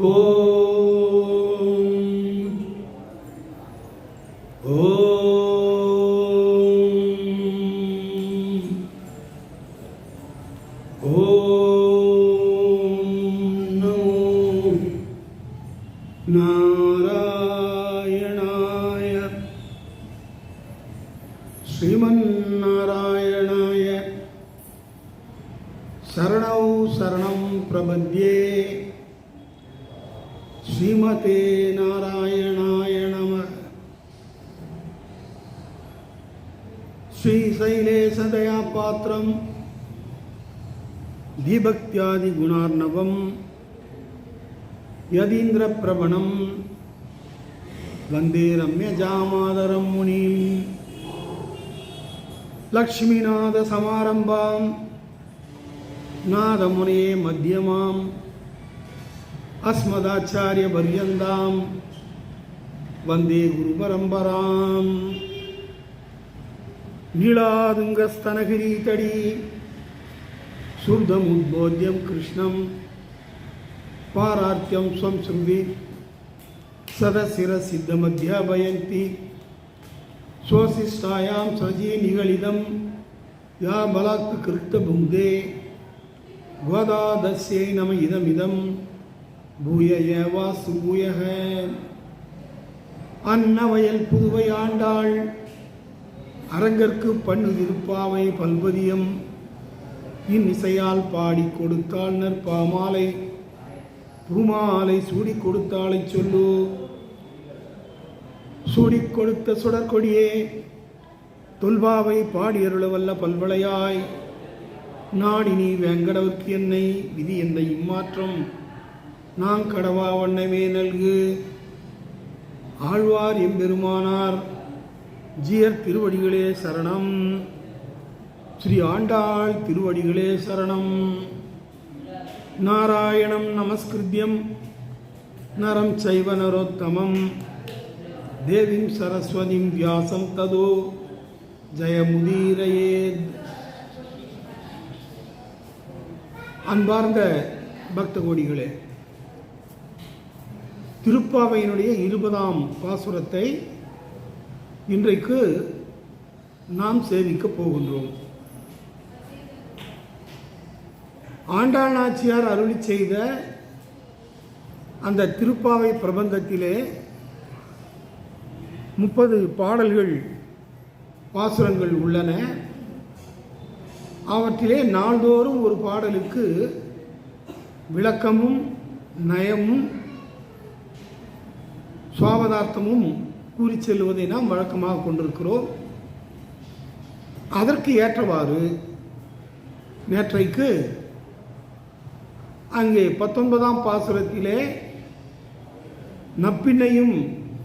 Oh. श्रीशैलेशदयापात्रं दीभक्त्यादिगुणार्णवं यदीन्द्रप्रवणं वन्दे रम्यजामादरं मुनिम् लक्ष्मीनाथसमारम्भां नादमुने मध्यमाम् अस्मदाचार्यपर्यन्तां वन्दे गुरुपरम्पराम् நீளாதுங்கஸ்தனகிரீதடி. சூர்தமுத்போத்யம் கிருஷ்ணம். பாரார்த்தியம் ஸ்வம் ஸ்ருதி. சதசிர சித்தமத்தியாபயந்தி சுவசிஷ்டாயாம் சஜி நிகழிதம் யா பலாத்து கிருத்த புங்கே கோதாதஸ்யை நம இதமிதம். பூயய வாசு பூயக அன்னவயல் புதுவை ஆண்டாள். அரங்கற்கு பண்ணு திருப்பாவை பல்பதியம் இன்னிசையால் பாடி கொடுத்தாள் நற்பாமாலை. புருமாலை சூடி கொடுத்தாளை சொல்லு. சூடி கொடுத்த சுடற்கொடியே. தொல்பாவை பாடியருளவல்ல பல்வளையாய். நாடினி வேங்கடவுக்கு என்னை விதி என்னை இம்மாற்றம். நான் கடவா வண்ணமே நல்கு. ஆழ்வார் எம்பெருமானார். ஜியர் திருவடிகளே சரணம். ஸ்ரீ ஆண்டாள் திருவடிகளே சரணம். நாராயணம் நமஸ்கிருத்தியம் நரம் சைவ நரோத்தமம். தேவிம் சரஸ்வதிம் வியாசம் ததோ. ஜெயமுதீரையே. அன்பார்ந்த பக்த கோடிகளே திருப்பாவையினுடைய இருபதாம் பாசுரத்தை இன்றைக்கு நாம் சேவிக்க போகின்றோம். ஆண்டாள் நாச்சியார் அருளி செய்த அந்த திருப்பாவை பிரபந்தத்திலே முப்பது பாடல்கள் பாசுரங்கள் உள்ளன. அவற்றிலே நாள்தோறும் ஒரு பாடலுக்கு விளக்கமும் நயமும் சுவாபதார்த்தமும் கூறி செல்வதை நாம் வழக்கமாக கொண்டிருக்கிறோம். அதற்கு ஏற்றவாறு நேற்றைக்கு அங்கே பத்தொன்பதாம் பாசுரத்திலே நப்பிண்ணையும்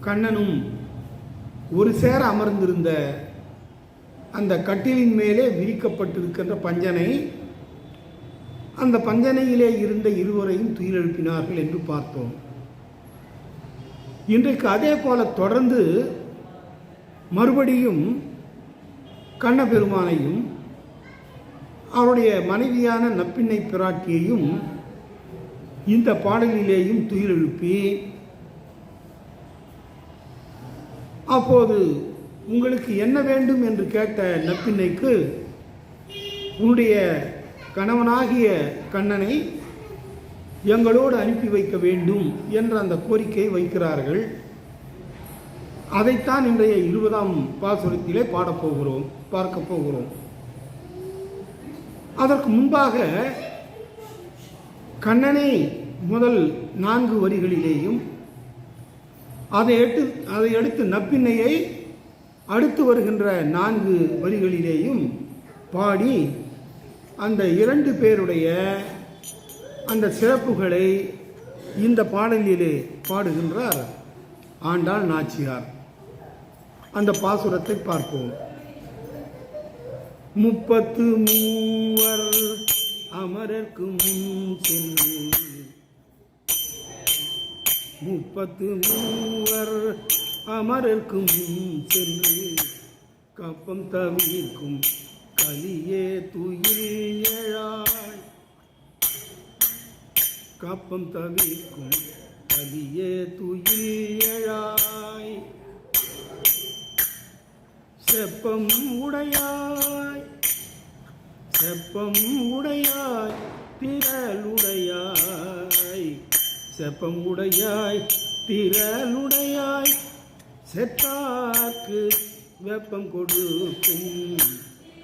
கண்ணனும் ஒரு சேர அமர்ந்திருந்த அந்த கட்டிலின் மேலே விரிக்கப்பட்டிருக்கின்ற பஞ்சனை அந்த பஞ்சனையிலே இருந்த இருவரையும் துயிலெழுப்பினார்கள் என்று பார்த்தோம். இன்றைக்கு அதே போல தொடர்ந்து மறுபடியும் கண்ணபெருமானையும் அவருடைய மனைவியான நப்பிண்ணை பிராட்டியையும் இந்த பாடலிலேயும் துயிலெழுப்பி அப்போது உங்களுக்கு என்ன வேண்டும் என்று கேட்ட நப்பிண்ணைக்கு உன்னுடைய கணவனாகிய கண்ணனை எங்களோடு அனுப்பி வைக்க வேண்டும் என்ற அந்த கோரிக்கையை வைக்கிறார்கள். அதைத்தான் இன்றைய இருபதாம் பாசுரத்திலே பாடப்போகிறோம் பார்க்க போகிறோம். அதற்கு முன்பாக கண்ணனை முதல் நான்கு வரிகளிலேயும் அதை எடுத்து அதை எடுத்து நப்பிண்ணையை அடுத்து வருகின்ற நான்கு வரிகளிலேயும் பாடி அந்த இரண்டு பேருடைய அந்த சிறப்புகளை இந்த பாடலிலே பாடுகின்றார் ஆண்டாள் நாச்சியார். அந்த பாசுரத்தை பார்ப்போம். முப்பத்து மூவர் அமரர்க்கு முன் சென்று முப்பத்து மூவர் அமரர்க்கு முன் சென்று கப்பம் தவிர்க்கும் கலியே துயில் எழாய் காப்பம் தவிர்க்கும் கலியே துயில் செப்பம் உடையாய். செப்பம் உடையாய் திரளுடையாய். செப்பம் உடையாய் திரளுடையாய். செத்தாக்கு வெப்பம் கொடுக்கும்.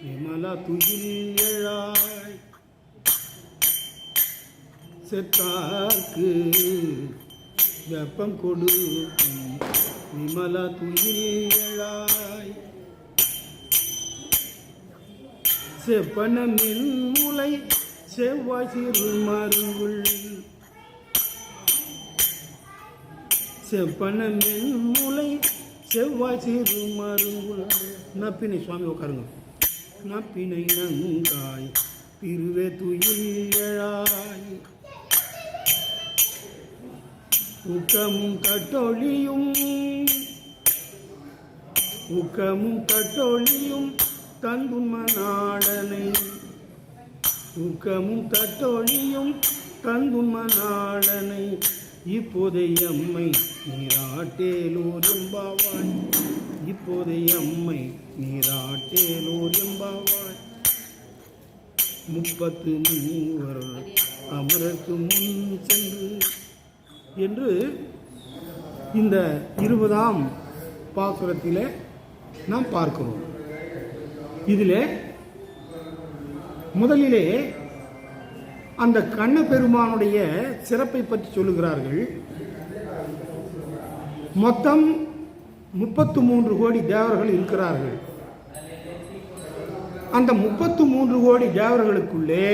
விமலா துயில் எழாய். செத்தார்க்கு வெப்பம் கொடுக்கும் விமல துயிலாய் எழாய் செப்பன மென்முலை செவ்வாய் சிறு மருங்குள். செப்பன மென்முலை செவ்வாய் சிறு மருங்குள். நப்பினை சுவாமி உட்காருங்க. நப்பினை நங்காய் திருவே துயில் எழாய் உக்கமும் கட்டொழியும் உக்கமும் கட்டொழியும் தந்துன்ம நாடனை உக்கமும் கட்டொழியும் தந்துன்ம நாடனை இப்போதைய அம்மை நீராட்டேலூர் எம்பாவாய். இப்போதைய அம்மை நீராட்டேலூர் எம்பாவாய். முப்பத்து மூவர் அமரக்கு முன் சென்று என்று இந்த இருபதாம் பாசுரத்தில் நாம் பார்க்கிறோம். இதில் முதலிலே அந்த கண்ண பெருமானுடைய சிறப்பை பற்றி சொல்லுகிறார்கள். மொத்தம் முப்பத்து மூன்று கோடி தேவர்கள் இருக்கிறார்கள். அந்த முப்பத்து மூன்று கோடி தேவர்களுக்குள்ளே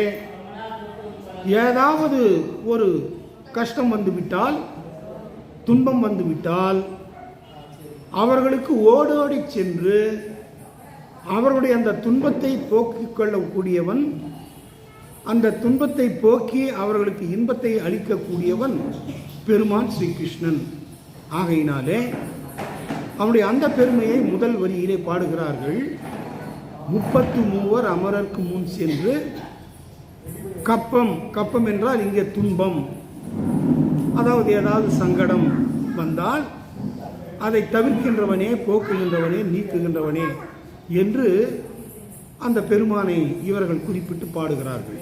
ஏதாவது ஒரு கஷ்டம் வந்துவிட்டால் துன்பம் வந்துவிட்டால் அவர்களுக்கு ஓடோடி சென்று அவர்களுடைய அந்த துன்பத்தை போக்கிக் கொள்ளக்கூடியவன் அந்த துன்பத்தை போக்கி அவர்களுக்கு இன்பத்தை அளிக்கக்கூடியவன் பெருமான் ஸ்ரீகிருஷ்ணன். ஆகையினாலே அவனுடைய அந்த பெருமையை முதல் வரியிலே பாடுகிறார்கள். முப்பத்து மூவர் அமரருக்கு முன் சென்று கப்பம் கப்பம் என்றால் இங்கே துன்பம். அதாவது ஏதாவது சங்கடம் வந்தால் அதை தவிர்க்கின்றவனே போக்குகின்றவனே நீக்குகின்றவனே என்று அந்த பெருமானை இவர்கள் குறிப்பிட்டு பாடுகிறார்கள்.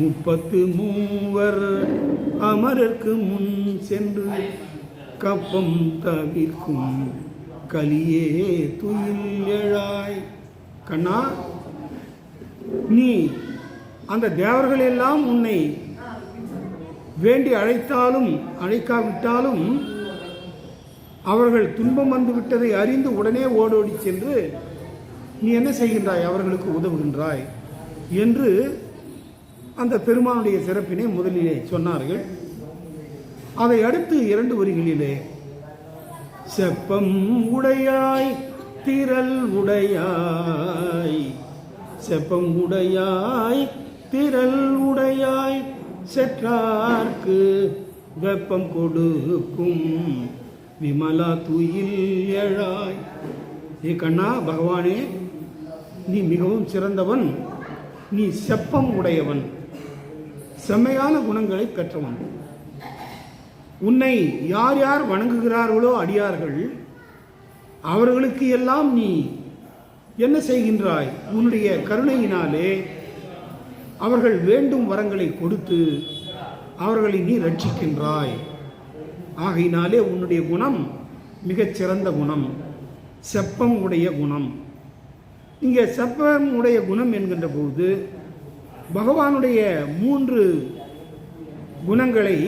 முப்பத்து மூவர் அமரர்க்கு முன் சென்று கப்பம் தவிர்க்கும் கலியே துயில் எழாய். கண்ணா நீ அந்த தேவர்கள் எல்லாம் உன்னை வேண்டி அழைத்தாலும் அழைக்காவிட்டாலும் அவர்கள் துன்பம் வந்து விட்டதை அறிந்து உடனே ஓடோடி சென்று நீ என்ன செய்கின்றாய்? அவர்களுக்கு உதவுகின்றாய்? என்று அந்த பெருமானுடைய சிறப்பினை முதலிலே சொன்னார்கள். அதை அடுத்து இரண்டு வரிகளிலே செப்பம் உடையாய் திரள் உடையாய் செப்பம் உடையாய் திரள் உடையாய் செற்றார்க்கு வெப்பம் கொடுக்கும். விமலா துயில் எழாய். ஏ கண்ணா பகவானே நீ மிகவும் சிறந்தவன். நீ செப்பம் உடையவன். செம்மையான குணங்களை பெற்றவன். உன்னை யார் யார் வணங்குகிறார்களோ அடியார்கள் அவர்களுக்கு எல்லாம் நீ என்ன செய்கின்றாய்? உன்னுடைய கருணையினாலே அவர்கள் வேண்டும் வரங்களை கொடுத்து அவர்களை நீ ரட்சிக்கின்றாய். ஆகையினாலே உன்னுடைய குணம் மிகச்சிறந்த குணம். செப்பம் உடைய குணம். இங்கே செப்பம் உடைய குணம் என்கின்ற போது பகவானுடைய மூன்று குணங்களை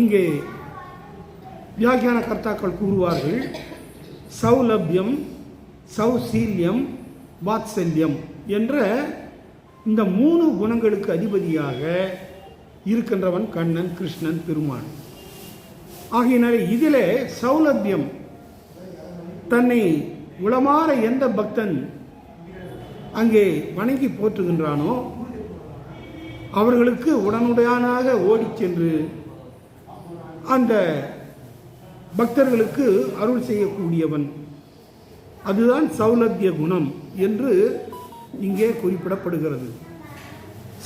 இங்கே வியாக்கியான கர்த்தாக்கள் கூறுவார்கள். சௌலபியம் சௌசீல்யம் வாத்சல்யம் என்ற இந்த மூணு குணங்களுக்கு அதிபதியாக இருக்கின்றவன் கண்ணன் கிருஷ்ணன் பெருமான். ஆகையினால இதில் சௌலபியம் தன்னை உளமாற எந்த பக்தன் அங்கே வணங்கி போற்றுகின்றானோ அவர்களுக்கு உடனுடையானாக ஓடி சென்று அந்த பக்தர்களுக்கு அருள் செய்யக்கூடியவன். அதுதான் சௌலத்திய குணம் என்று இங்கே குறிப்பிடப்படுகிறது.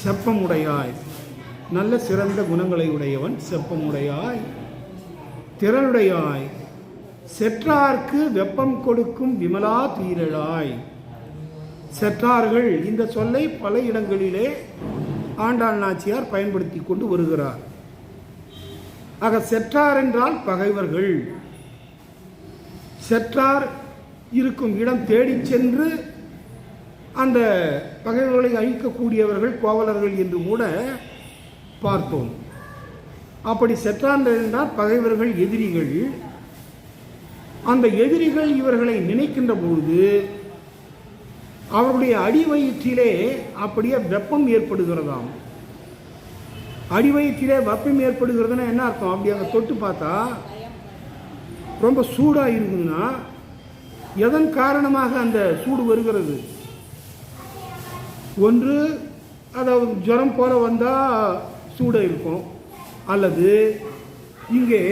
செப்பமுடையாய். நல்ல சிறந்த குணங்களை உடையவன் செப்பமுடையாய். திறனுடையாய் செற்றார்க்கு வெப்பம் கொடுக்கும் விமலா தீரழாய். செற்றார்கள் இந்த சொல்லை பல இடங்களிலே ஆண்டாள் நாச்சியார் பயன்படுத்தி கொண்டு வருகிறார். ஆக செற்றார் என்றால் பகைவர்கள். செற்றார் இருக்கும் இடம் தேடிச் சென்று அந்த பகைவர்களை அழிக்கக்கூடியவர்கள் கோவலர்கள் என்று கூட பார்த்தோம். அப்படி செற்றார் என்றால் பகைவர்கள் எதிரிகள். அந்த எதிரிகள் இவர்களை நினைக்கின்ற பொழுது அவருடைய அடி வயிற்றிலே அப்படியே வெப்பம் ஏற்படுகிறதாம். அடிவயிற்றிலே வெப்பம் ஏற்படுகிறதுனா என்ன அர்த்தம்? அப்படி அங்கே தொட்டு பார்த்தா ரொம்ப சூடாக இருக்குதுன்னா எதன் காரணமாக அந்த சூடு வருகிறது? ஒன்று அதாவது ஜுரம் போல வந்தால் சூடாக இருக்கும். அல்லது இங்கே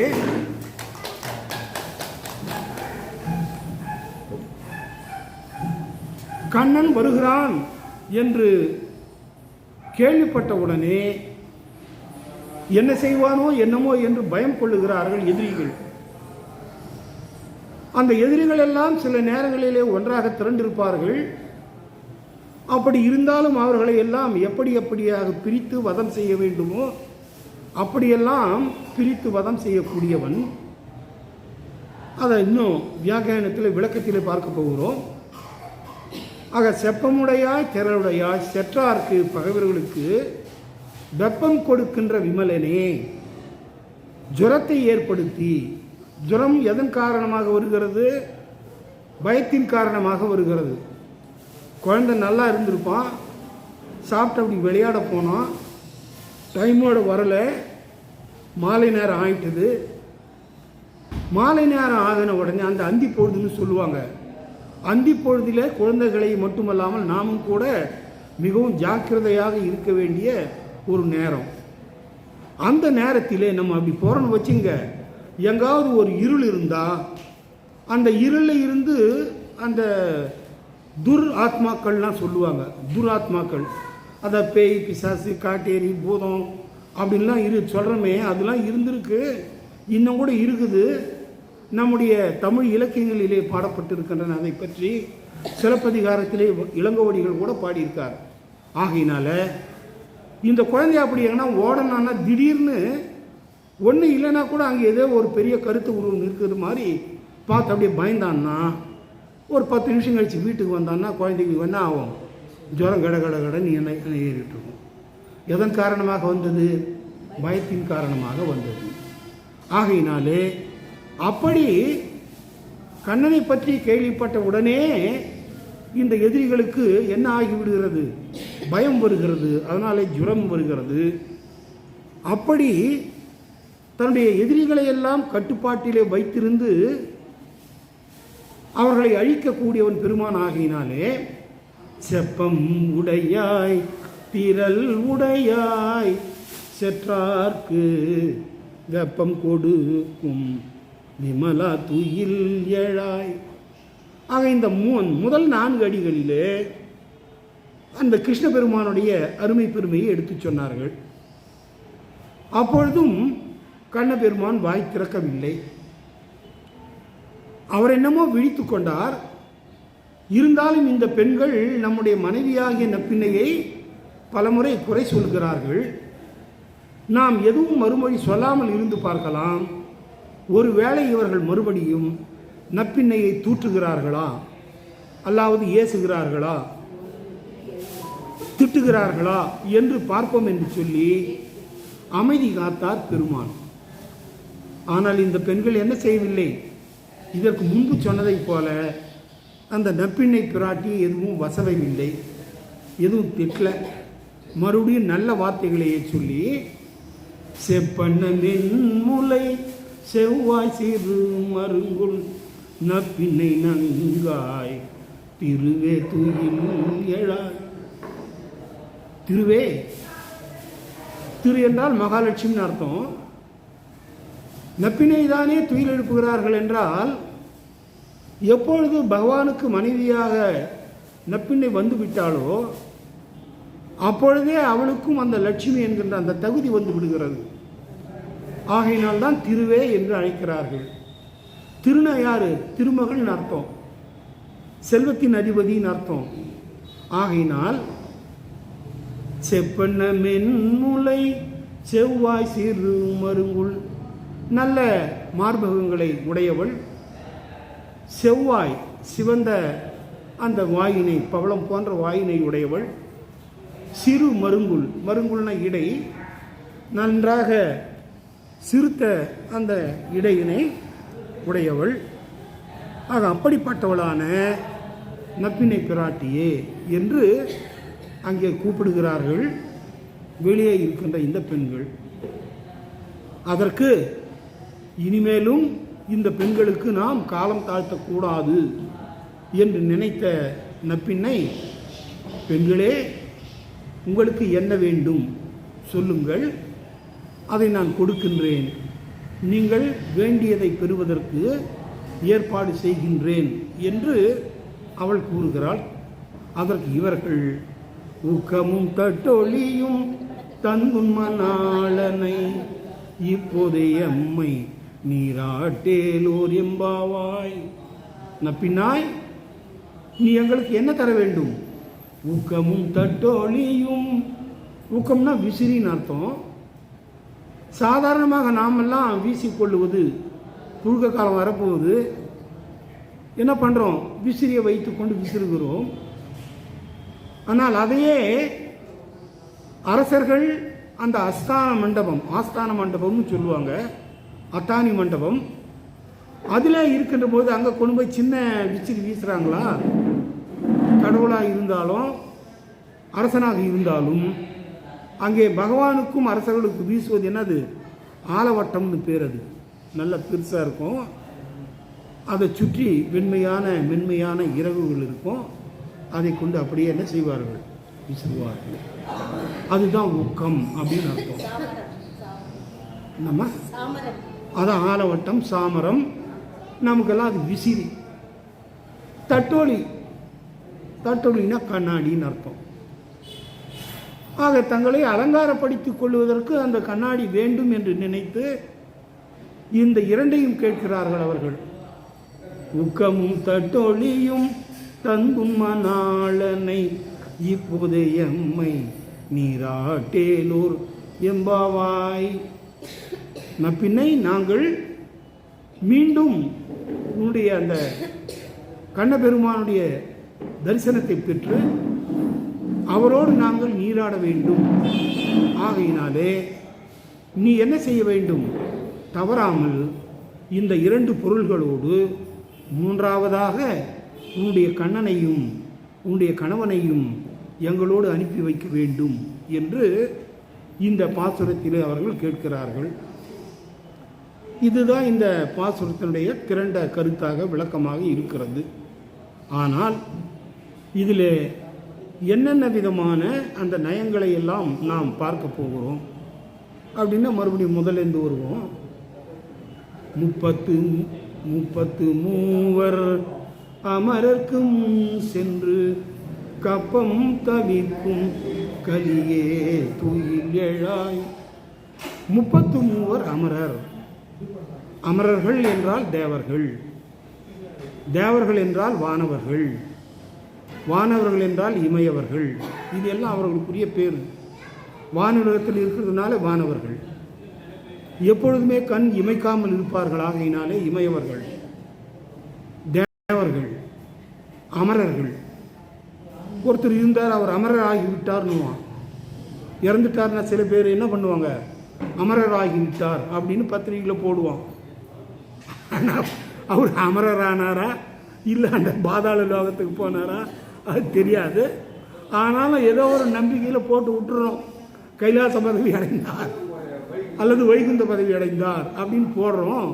கண்ணன் வருகிறான் என்று கேள்விப்பட்ட உடனே என்ன செய்வானோ என்னமோ என்று பயம் கொள்ளுகிறார்கள் எதிரிகள். அந்த எதிரிகள் எல்லாம் சில நேரங்களிலே ஒன்றாக திரண்டிருப்பார்கள். அப்படி இருந்தாலும் அவர்களை எல்லாம் எப்படி எப்படியாக பிரித்து வதம் செய்ய வேண்டுமோ அப்படியெல்லாம் பிரித்து வதம் செய்யக்கூடியவன். அதை இன்னும் வியாக்கியானத்தில் விளக்கத்தில் பார்க்க போகிறோம். ஆக செப்பமுடையாய் திரளுடையாய் செற்றார்க்கு பகைவர்களுக்கு வெப்பம் கொடுக்கின்ற விமலனே ஜுரத்தை ஏற்படுத்தி ஜுரம் எதன் காரணமாக வருகிறது? பயத்தின் காரணமாக வருகிறது. குழந்தை நல்லா இருந்திருப்பான் சாப்பிட்டு அப்படி விளையாட போனோம் டைமோடு வரல. மாலை நேரம் ஆகிட்டது மாலை நேரம் ஆகின உடனே அந்த அந்தி பொழுதுன்னு சொல்லுவாங்க. அந்தி பொழுதில் குழந்தைகளை மட்டுமல்லாமல் நாமும் கூட மிகவும் ஜாக்கிரதையாக இருக்க வேண்டிய ஒரு நேரம். அந்த நேரத்தில் நம்ம அப்படி போகிறோன்னு வச்சுங்க. எங்காவது ஒரு இருள் இருந்தால் அந்த இருளில் இருந்து அந்த துர் ஆத்மாக்கள்லாம் சொல்லுவாங்க. துராத்மாக்கள். அதை பேய் பிசாசு காட்டேரி பூதம் அப்படின்லாம் இரு சொல்கிறோமே அதெல்லாம் இருந்திருக்கு. இன்னும் கூட இருக்குது. நம்முடைய தமிழ் இலக்கியங்களிலே பாடப்பட்டிருக்கின்றன அதை பற்றி சிலப்பதிகாரத்திலே இளங்கோவடிகள் கூட பாடியிருக்கார். ஆகையினால இந்த குழந்தை அப்படி எங்கன்னா ஓடனான்னா திடீர்னு ஒன்று இல்லைன்னா கூட அங்கே ஏதோ ஒரு பெரிய கருத்து உருவம் இருக்கிறது மாதிரி பார்த்து அப்படியே பயந்தான்னா ஒரு பத்து நிமிஷம் கழித்து வீட்டுக்கு வந்தான்னா குழந்தைக்கு என்ன ஆகும்? ஜுரம் கட கட கடன்னு என்ன ஏறிட்டு இருக்கும். எதன் காரணமாக வந்தது? பயத்தின் காரணமாக வந்தது. ஆகையினாலே அப்படி கண்ணனை பற்றி கேள்விப்பட்ட உடனே இந்த எதிரிகளுக்கு என்ன ஆகிவிடுகிறது? பயம் வருகிறது. அதனாலே ஜுரம் வருகிறது. அப்படி தன்னுடைய எதிரிகளை எல்லாம் கட்டுப்பாட்டிலே வைத்திருந்து அவர்களை அழிக்கக்கூடியவன் பெருமான் ஆகினாலே செப்பம் உடையாய் திரள் உடையாய் செற்றார்க்கு வெப்பம் கொடுக்கும் விமலா துயில் எழாய். ஆக இந்த மூ முதல் நான்கு அடிகளிலே அந்த கிருஷ்ண பெருமானுடைய அருமை பெருமையை எடுத்துச் சொன்னார்கள். அப்பொழுதும் கண்ண பெருமான் வாய் திறக்கவில்லை. அவர் என்னமோ விழித்து கொண்டார். இருந்தாலும் இந்த பெண்கள் நம்முடைய மனைவியாகிய நப்பிண்ணையை பலமுறை குறை சொல்கிறார்கள். நாம் எதுவும் மறுமொழி சொல்லாமல் இருந்து பார்க்கலாம். ஒருவேளை இவர்கள் மறுபடியும் நப்பிண்ணையை தூற்றுகிறார்களா? அல்லாவது ஏசுகிறார்களா? திட்டுகிறார்களா என்று பார்ப்போம் என்று சொல்லி அமைதி காத்தார் பெருமான். ஆனால் இந்த பெண்கள் என்ன செய்யவில்லை? இதற்கு முன்பு சொன்னதைப் போல அந்த நப்பிண்ணை பிராட்டி எதுவும் வசவமில்லை எதுவும் திட்டல. மறுபடியும் நல்ல வார்த்தைகளையே சொல்லி செப்பண்ணனின் செவ்வாய் சிறு மருங்குள் நப்பிண்ணை நங்காய் திருவே தூயின் எழாய். திருவே? திரு என்றால் மகாலட்சுமின்னு அர்த்தம். நப்பினை தானே துயில் எழுப்புகிறார்கள் என்றால் எப்பொழுது பகவானுக்கு மனைவியாக நப்பினை வந்து விட்டாலோ அப்பொழுதே அவளுக்கும் அந்த லட்சுமி என்கின்ற அந்த தகுதி வந்து விடுகிறது. ஆகையினால் தான் திருவே என்று அழைக்கிறார்கள். திருநா யாரு? திருமகள்னு அர்த்தம். செல்வத்தின் அதிபதியின் அர்த்தம். ஆகையினால் செப்பண்ண மென்முலை செவ்வாய் சிறு மருங்குள் நல்ல மார்பகங்களை உடையவள் செவ்வாய் சிவந்த அந்த வாயினை பவளம் போன்ற வாயினை உடையவள் சிறு மருங்குள் மருங்குள்ன இடை நன்றாக சிறுத்த அந்த இடையினை உடையவள். ஆக அப்படிப்பட்டவளான நப்பினை பிராட்டியே என்று அங்கே கூப்பிடுகிறார்கள். வெளியே இருக்கின்ற இந்த பெண்கள். அதற்கு இனிமேலும் இந்த பெண்களுக்கு நாம் காலம் தாழ்த்தக்கூடாது என்று நினைத்த நப்பின்னை பெண்களே உங்களுக்கு என்ன வேண்டும்? சொல்லுங்கள். அதை நான் கொடுக்கின்றேன். நீங்கள் வேண்டியதை பெறுவதற்கு ஏற்பாடு செய்கின்றேன் என்று அவள் கூறுகிறாள். அதற்கு இவர்கள் ஊக்கமும் தட்டொழியும் தன்முன்மனாளனை இப்போதைய அம்மை நீராட்டேலோர் எம்பாவாய். நப்பினாய் நீ எங்களுக்கு என்ன தர வேண்டும்? ஊக்கமும் தட்டொழியும். ஊக்கம்னா விசிறின்னு அர்த்தம். சாதாரணமாக நாமெல்லாம் வீசிக்கொள்ளுவது புழுக்க காலம் வரப்போகுது. என்ன பண்ணுறோம் விசிறியை வைத்துக்கொண்டு விசிறுகிறோம். ஆனால் அதையே அரசர்கள் அந்த அஸ்தான மண்டபம் ஆஸ்தான மண்டபம்னு சொல்லுவாங்க. அத்தானி மண்டபம். அதில் இருக்கின்ற போது அங்கே கொண்டு போய் சின்ன விசிறி வீசுகிறாங்களா கடவுளாக இருந்தாலும் அரசனாக இருந்தாலும் அங்கே பகவானுக்கும் அரசர்களுக்கு வீசுவது என்னது? ஆலவட்டம்னு பேர் அது. நல்ல பெருசாக இருக்கும். அதை சுற்றி வெண்மையான மென்மையான இறகுகள் இருக்கும். அதை கொண்டு அப்படியே என்ன செய்வார்கள்? விசிறுவார்கள் அதுதான் ஊக்கம் அப்படின்னு அர்த்தம். நம்ம சாமரம் அதான் ஆலவட்டம் சாமரம் நமக்கெல்லாம் அது விசிறி. தட்டோலி தட்டோலினா கண்ணாடின்னு அர்த்தம். ஆக தங்களை அலங்காரப்படுத்திக் கொள்வதற்கு அந்த கண்ணாடி வேண்டும் என்று நினைத்து இந்த இரண்டையும் கேட்கிறார்கள் அவர்கள். உக்கமும் தட்டொழியும் தந்தும் மணாளனை இப்போது எம்மை நீராட்டேலூர் எம்பாவாய். நப்பின்னை நாங்கள் மீண்டும் உன்னுடைய அந்த கண்ணபெருமானுடைய தரிசனத்தை பெற்று அவரோடு நாங்கள் நீராட வேண்டும். ஆகையினாலே நீ என்ன செய்ய வேண்டும்? தவறாமல் இந்த இரண்டு பொருள்களோடு மூன்றாவதாக உன்னுடைய கண்ணனையும் உன்னுடைய கணவனையும் எங்களோடு அனுப்பி வைக்க வேண்டும் என்று இந்த பாசுரத்திலே அவர்கள் கேட்கிறார்கள். இதுதான் இந்த பாசுரத்தினுடைய திரண்ட கருத்தாக விளக்கமாக இருக்கிறது. ஆனால் இதில் என்னென்ன விதமான அந்த நயங்களை எல்லாம் நாம் பார்க்க போகிறோம்? அப்படின்னா மறுபடியும் முதலேருந்து வருவோம். முப்பத்து முப்பத்து மூவர் அமரர்க்கும் சென்று கப்பம் தவிர்க்கும் கலியே தூயில் எழாய். முப்பத்து மூவர் அமரர். அமரர்கள் என்றால் தேவர்கள். தேவர்கள் என்றால் வானவர்கள். வானவர்கள் என்றால் இமையவர்கள். இது எல்லாம் அவர்களுக்குரிய பேர். வானுலகத்தில் இருக்கிறதுனால வானவர்கள். எப்பொழுதுமே கண் இமைக்காமல் இருப்பார்கள். ஆகையினாலே இமையவர்கள். தேவர்கள். அமரர்கள். ஒருத்தர் இருந்தார் அவர் அமரர் ஆகிவிட்டார்னுவான் இறந்துட்டார்னா சில பேர் என்ன பண்ணுவாங்க? அமரர் ஆகிவிட்டார் அப்படின்னு பத்திரிகையில் போடுவான். ஆனால் அவர் அமரர் ஆனாரா இல்லை அந்த பாதாள லோகத்துக்கு போனாரா? அது தெரியாது. ஆனாலும் ஏதோ ஒரு நம்பிக்கையில் போட்டு விட்டுறோம். கைலாச பதவி அடைந்தார். அல்லது வைகுந்த பதவி அடைந்தார் அப்படின்னு போடுறோம்.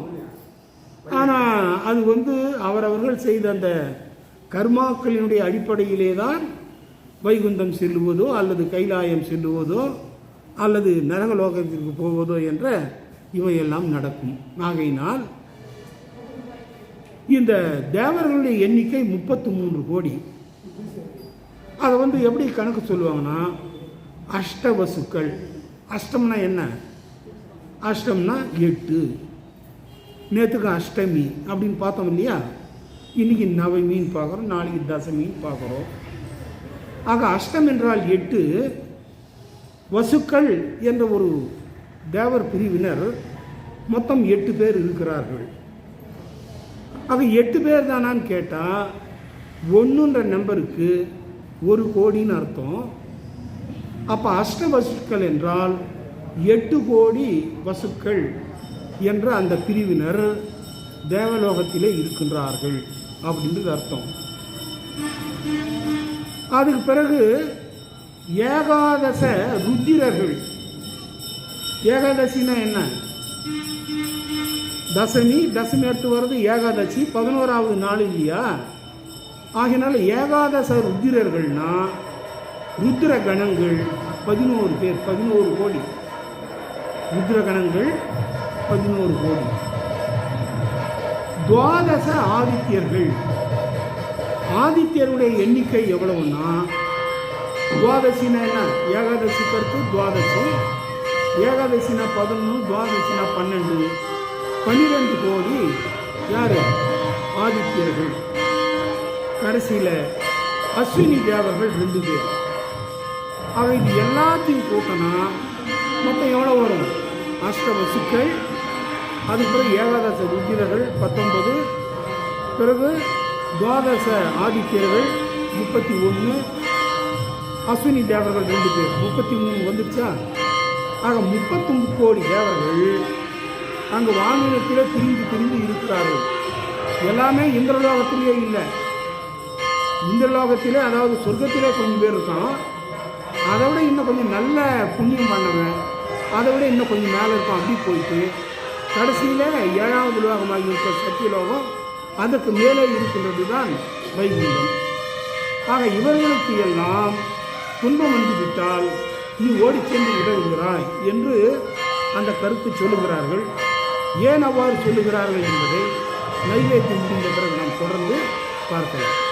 ஆனால் அது வந்து அவரவர்கள் செய்த அந்த கர்மாக்களினுடைய அடிப்படையிலே தான் வைகுந்தம் செல்லுவதோ அல்லது கைலாயம் செல்லுவதோ அல்லது நரகலோகத்திற்கு போவதோ என்ற இவையெல்லாம் நடக்கும். ஆகையினால் இந்த தேவர்களுடைய எண்ணிக்கை முப்பத்து மூன்று கோடி. அதை வந்து எப்படி கணக்கு சொல்லுவாங்கன்னா அஷ்டவசுக்கள். அஷ்டம்னா என்ன? அஷ்டம்னா எட்டு. நேற்றுக்கு அஷ்டமி அப்படின்னு பார்த்தோம் இல்லையா? இன்னைக்கு நவமின்னு பார்க்குறோம் நாளைக்கு தசமின்னு பார்க்குறோம். ஆக அஷ்டம் என்றால் எட்டு. வசுக்கள் என்ற ஒரு தேவர் பிரிவினர் மொத்தம் எட்டு பேர் இருக்கிறார்கள். அவன் எட்டு பேர் தானான்னு கேட்டால் ஒன்றுன்ற நம்பருக்கு ஒரு கோடின்னு அர்த்தம். அப்போ அஷ்ட வசுக்கள் என்றால் எட்டு கோடி வசுக்கள் என்ற அந்த பிரிவினர் தேவலோகத்திலே இருக்கின்றார்கள் அப்படின்றது அர்த்தம். அதுக்கு பிறகு ஏகாதச ருத்திரர்கள் ஏகாதசினா என்ன? தசமி தசமி அடுத்து வர்றது ஏகாதசி பதினோராவது நாள் இல்லையா? ஆகினால ஏகாதச ருத்திரர்கள்னா ருத்ர கணங்கள் பதினோரு பேர் பதினோரு கோடி. ருத்ர கணங்கள் பதினோரு கோடி. துவாதச ஆதித்யர்கள். ஆதித்யருடைய எண்ணிக்கை எவ்வளவுன்னா? துவாதசினா என்ன? ஏகாதசி கருத்து துவாதசி. ஏகாதசினா பதினொன்று துவாதசினா பன்னெண்டு. பன்னிரெண்டு கோடி யார்? ஆதித்யர்கள். கடைசியில் அஸ்வினி தேவர்கள் ரெண்டு பேர். ஆக இது எல்லாத்தையும் கூட்டினா மொத்தம் எவ்வளோ வரும்? அஷ்டவசுக்கள் அதுக்கப்புறம் அதுக்கு பிறகு ஏகாதச ருத்திரர்கள் பத்தொன்பது. பிறகு துவாதச ஆதித்யர்கள் முப்பத்தி ஒன்று அஸ்வினி தேவர்கள் ரெண்டு பேர். முப்பத்தி மூணு வந்துடுச்சா ஆக முப்பத்தொம்பது கோடி தேவர்கள் அங்கு வானிலத்திலே பிரிந்து பிரிந்து இருக்கிறார்கள். எல்லாமே இந்திரலோகத்திலேயே இல்லை. இந்திரலோகத்திலே அதாவது சொர்க்கத்திலே கொஞ்சம் பேர் இருக்கான் அதை விட இன்னும் கொஞ்சம் நல்ல புண்ணியம் பண்ணவன் அதை விட இன்னும் கொஞ்சம் மேலே இருக்கும் அப்படி போயிட்டு கடைசியில் ஏழாவது லோகமாக இருக்கிற சத்தியலோகம் அதற்கு மேலே இருக்கின்றது தான் வைகுண்டம். ஆக இவர்களுக்கு எல்லாம் துன்பம் வந்துவிட்டால் நீ ஓடிச் சென்று உதவுகிறாய் என்று அந்த கருத்து சொல்லுகிறார்கள். ஏன் அவ்வாறு சொல்லுகிறார்கள் என்பதை நைவேத்தியம் முடிந்த பிறகு நாம் தொடர்ந்து பார்க்கலாம்.